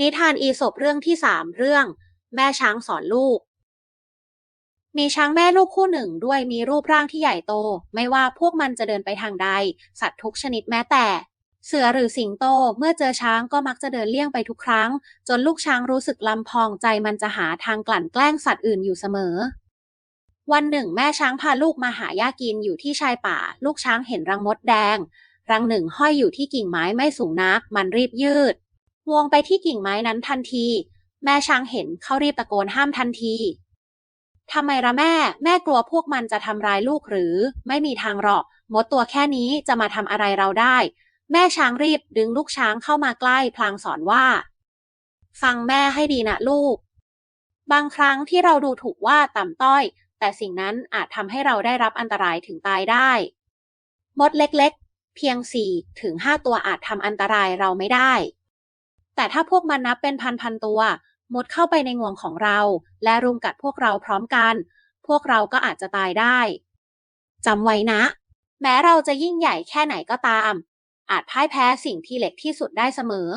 นิทานอีสปเรื่องที่สามเรื่อง แม่ช้างสอนลูก มีช้างแม่ลูกคู่หนึ่งด้วยมีรูปร่างที่ใหญ่โต ไม่ว่าพวกมันจะเดินไปทางใด สัตว์ทุกชนิดแม้แต่ เสือหรือสิงโตเมื่อเจอช้างก็มักจะเดินเลี่ยงไปทุกครั้ง จนลูกช้างรู้สึกลำพองใจมันจะหาทางกลั่นแกล้งสัตว์อื่นอยู่เสมอ วันหนึ่งแม่ช้างพาลูกมาหาหญ้ากินอยู่ที่ชายป่า ลูกช้างเห็นรังมดแดง รังหนึ่งห้อยอยู่ที่กิ่งไม้ไม่สูงนัก มันรีบยืด วงไปที่กิ่งไม้นั้นทันที แม่ช้างเห็นเขารีบตะโกนห้ามทันทีทำไมละแม่ แม่กลัวพวกมันจะทำร้ายลูกหรือ ไม่มีทางหรอก มดตัวแค่นี้จะมาทำอะไรเราได้ แม่ช้างรีบดึงลูกช้างเข้ามาใกล้พลางสอนว่า ฟังแม่ให้ดีนะลูก บางครั้งที่เราดูถูกว่าต่ำต้อย แต่สิ่งนั้นอาจทำให้เราได้รับอันตรายถึงตายได้ มดเล็กๆ เพียงสี่ถึงห้าตัวอาจทำอันตรายเราไม่ได้ แต่ถ้าพวกมันนับเป็นพันๆตัว มดเข้าไปในงวงของเรา และรุมกัดพวกเราพร้อมกัน พวกเราก็อาจจะตายได้จำไว้นะ แม้เราจะยิ่งใหญ่แค่ไหนก็ตาม อาจพ่ายแพ้สิ่งที่เล็กที่สุดได้เสมอ